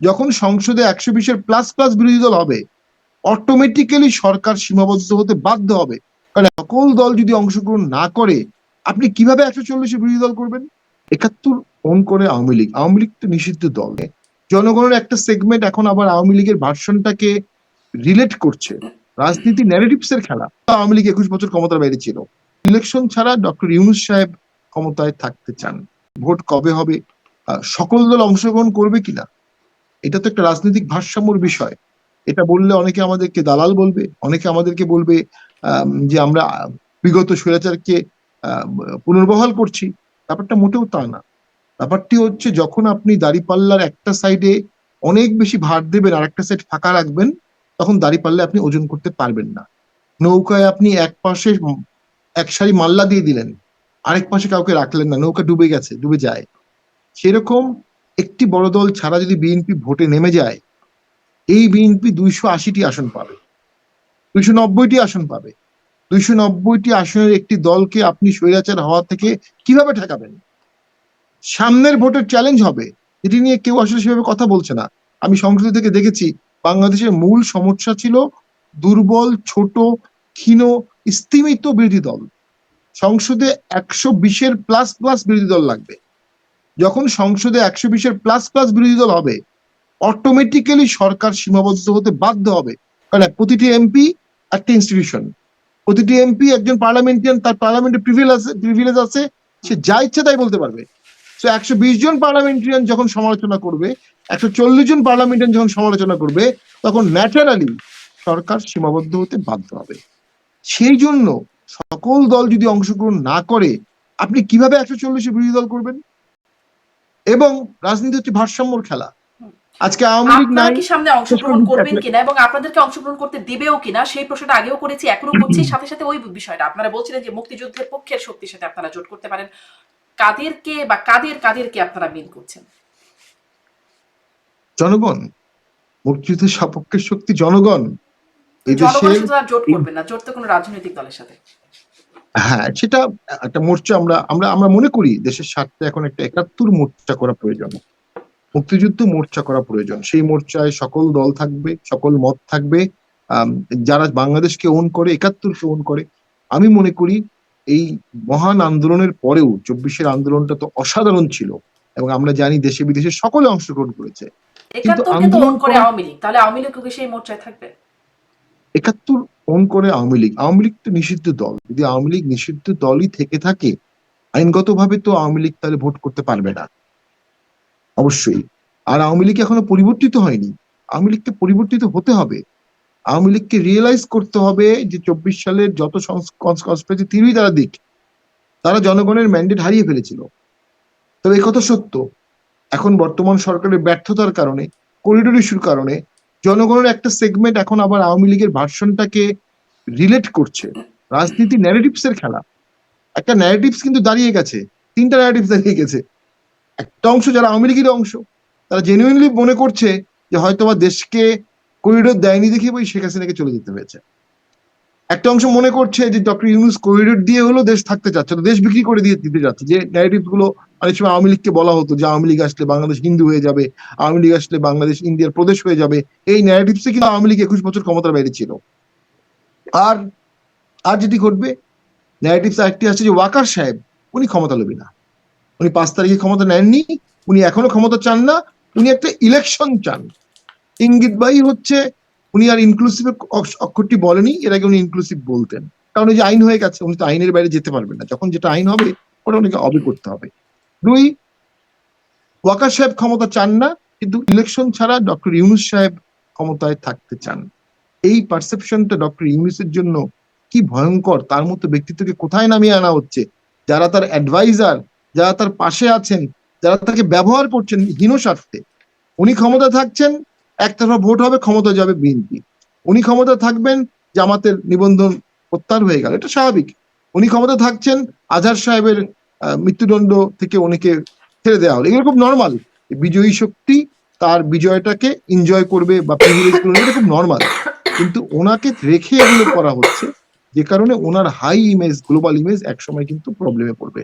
যখন সংসদে একশো বিশের প্লাস প্লাস বিরোধী দল হবে অটোমেটিক্যালি সরকার সীমাবদ্ধ হতে বাধ্য হবে। কারণ সকল দল যদি অংশগ্রহণ না করে, আপনি কীভাবে একশো চল্লিশে বিরোধী দল করবেন? একাত্তর ফোন করে আওয়ামী লীগ। আওয়ামী লীগ তো নিষিদ্ধ দল। জনগণের একটা সেগমেন্ট এখন আবার আওয়ামী লীগের ভার্সনটাকে রিলেট করছে। রাজনীতি ন্যারেটিভস এর খেলা। আওয়ামী লীগ একুশ বছর ক্ষমতার বাইরে ছিল। ইলেকশন ছাড়া ডক্টর ইউনুস সাহেব ক্ষমতায় থাকতে চান। ভোট কবে হবে? সকল দল অংশগ্রহণ করবে কিনা? এটা তো একটা রাজনৈতিক ভারসাম্যর বিষয়। এটা বললে অনেকে আমাদেরকে দালাল বলবে, অনেকে আমাদেরকে বলবে যে আমরা বিগত স্বৈরাচারকে পুনর্বহাল করছি। ব্যাপারটা মোটেও তা না। ব্যাপারটি হচ্ছে যখন আপনি দাড়িপাল্লার একটা সাইডে অনেক বেশি ভার দেবেন আর একটা সাইড ফাঁকা রাখবেন, তখন দাড়িপাল্লা আপনি ওজন করতে পারবেন না। নৌকায় আপনি এক পাশে এক সারি মাল্লা দিয়ে দিলেন, আরেক পাশে কাউকে রাখলেন না, নৌকা ডুবে গেছে, ডুবে যায়। সেরকম একটি বড় দল ছাড়া যদি বিএনপি ভোটে নেমে যায়, এই বিএনপি দুইশো আশিটি আসন পাবে, দুইশো নব্বইটি আসন পাবে। দুইশো নব্বইটি আসনের একটি দলকে আপনি স্বৈরাচার হওয়া থেকে কীভাবে ঠেকাবেন? সামনের ভোটের চ্যালেঞ্জ হবে, এটি নিয়ে কেউ আসলে সেভাবে কথা বলছে না। আমি সংসদ থেকে দেখেছি, বাংলাদেশের মূল সমস্যা ছিল দুর্বল, ছোট, ক্ষীণ, স্তিমিত বিরোধী দল। সংসদে একশো বিশের প্লাস প্লাস বিরোধী দল লাগবে। যখন সংসদে একশো বিশের প্লাস প্লাস বিরোধী দল হবে অটোমেটিক্যালি সরকার সীমাবদ্ধ হতে বাধ্য হবে। কারণ প্রতিটি এমপি একটা ইনস্টিটিউশন প্রতিটি এমপি একজন পার্লামেন্টারিয়ান তার পার্লামেন্টে প্রিভিলেজ আছে প্রিভিলেজ আছে, সে যা ইচ্ছে তাই বলতে পারবে। তো একশো বিশ জন পার্লামেন্টারিয়ান যখন সমালোচনা করবে, একশো চল্লিশ জন পার্লামেন্টারিয়ান যখন সমালোচনা করবে, তখন ন্যাচারালি সরকার সীমাবদ্ধ হতে বাধ্য হবে। সেই জন্য সকল দল যদি অংশগ্রহণ না করে, আপনি কীভাবে একশো চল্লিশে বিরোধী দল করবেন? এবং রাজনীতি হচ্ছে ভারসাম্যর খেলা। আজকে আওয়ামী লীগ নাই কি সামনে অংশগ্রহণ করবেন কিনা এবং আপনাদেরকে অংশগ্রহণ করতে দিবেও কিনা সেই প্রশ্নটা আগেও করেছি এখনও করছি। সাথে সাথে ওই বিষয়টা আপনারা বলছিলেন যে মুক্তিযুদ্ধের পক্ষের শক্তির সাথে আপনারা জোট করতে পারেন। কাদেরকে বা কাদের কাদেরকে আপনারা মিল করছেন? জনগণ মুক্তিযুদ্ধের সপক্ষের শক্তি জনগণ। জোট করবেন না জোট তো কোনো রাজনৈতিক দলের সাথে। হ্যাঁ সেটা একটা মোর্চা আমরা আমরা আমরা মনে করি দেশের স্বার্থে এখন একটা একাত্তর মোর্চা করা প্রয়োজন। মুক্তিযুদ্ধ মোর্চা করা প্রয়োজন। সেই মোর্চায় সকল দল থাকবে সকল মত থাকবে যারা বাংলাদেশকে ওন করে একাত্তরকে ওন করে। আমি মনে করি এই মহান আন্দোলনের পরেও চব্বিশের আন্দোলনটা তো অসাধারণ ছিল এবং আমরা জানি দেশে বিদেশে সকলে অংশগ্রহণ করেছে। একাত্তরকে তো আন্দোলন করে আওয়ামী লীগ তাহলে আওয়ামী লীগ সেই মোর্চায় থাকবে? একাত্তর ফোন করে আওয়ামী লীগ। আওয়ামী লীগ তো নিষিদ্ধ দল। যদি আওয়ামী লীগ নিষিদ্ধ দলই থেকে থাকে, আইনগতভাবে তো আওয়ামী লীগ তাহলে ভোট করতে পারবে না। অবশ্যই। আর আওয়ামী লীগ এখনও পরিবর্তিত হয়নি। আওয়ামী লীগকে পরিবর্তিত হতে হবে। আওয়ামী লীগকে রিয়েলাইজ করতে হবে যে চব্বিশ সালের যত কনস্পিরেসি থিওরি তারা দিক, তারা জনগণের ম্যান্ডেট হারিয়ে ফেলেছিল। তবে একথা সত্য। এখন বর্তমান সরকারের ব্যর্থতার কারণে করিডোর ইস্যুর কারণে জনগণের একটা সেগমেন্ট এখন আবার আওয়ামী লীগের ভার্সনটাকে রিলেট করছে। রাজনীতি ন্যারেটিভস এর খেলা। একটা ন্যারেটিভস কিন্তু দাঁড়িয়ে গেছে, তিনটা ন্যারেটিভস দাঁড়িয়ে গেছে। একটা অংশ যারা আওয়ামী লীগের অংশ, তারা জেনুইনলি মনে করছে যে হয়তো বা দেশকে করিডোর দেয়নি দেখে ওই শেখ হাসিনাকে চলে যেতে হয়েছে। একটা অংশ মনে করছে যে ডক্টর ইউনুস করিডোর দিয়ে হলো দেশ থাকতে চাচ্ছে দেশ বিক্রি করে দিয়ে দিতে যাচ্ছে যে ন্যারেটিভগুলো অনেক সময় আওয়ামী লীগকে বলা হতো যে আওয়ামী লীগ আসলে বাংলাদেশ হিন্দু হয়ে যাবে, আওয়ামী লীগ আসলে বাংলাদেশ ইন্ডিয়ার প্রদেশ হয়ে যাবে। এই ন্যারেটিভসে কিন্তু আওয়ামী লীগ একুশ বছর ক্ষমতার বাইরে ছিল। আর আর যেটি ঘটবে ন্যারেটিভস আরেকটি আছে যে ওয়াকার সাহেব, উনি ক্ষমতা লোভী না। উনি পাঁচ তারিখে ক্ষমতা নেননি, উনি এখনও ক্ষমতা চান না, উনি একটা ইলেকশন চান। ইঙ্গিতবাহী হচ্ছে, উনি আর ইনক্লুসিভ অক্ষরটি বলেনি, এর আগে উনি ইনক্লুসিভ বলতেন। কারণ ওই যে আইন হয়ে গেছে, উনি তো আইনের বাইরে যেতে পারবেন না। যখন যেটা আইন হবে, ওটা উনাকে অবে করতে হবে। দুই, ওয়াকার সাহেব ক্ষমতা চান না, কিন্তু ইলেকশন ছাড়া ডক্টর ইউনুস সাহেব ক্ষমতায় থাকতে চান। এই পারসেপশনটা ডক্টর ইউনুসের জন্য কি ভয়ঙ্কর? তার মতো ব্যক্তিত্বকে কোথায় নামিয়ে আনা হচ্ছে? যারা তার অ্যাডভাইজার যারা তার পাশে আছেন, যারা তাকে ব্যবহার করছেন হীন স্বার্থে, উনি ক্ষমতা থাকছেন, একতরফা ভোট হবে ক্ষমতা যাবে বিএনপি। উনি ক্ষমতা থাকবেন, জামাতের নিবন্ধন প্রত্যাহার হয়ে গেল। এটা স্বাভাবিক। উনি ক্ষমতা থাকছেন, আজহার সাহেবের মৃত্যুদণ্ড থেকে অনেকে ছেড়ে দেওয়া হলো। এগুলো খুব নর্মাল বিজয়ী শক্তি তার বিজয়টাকে এনজয় করবে বা এটা খুব নর্মাল কিন্তু ওনাকে রেখে এগুলো করা হচ্ছে, যে কারণে ওনার হাই ইমেজ গ্লোবাল ইমেজ একসময় কিন্তু প্রবলেমে পড়বে।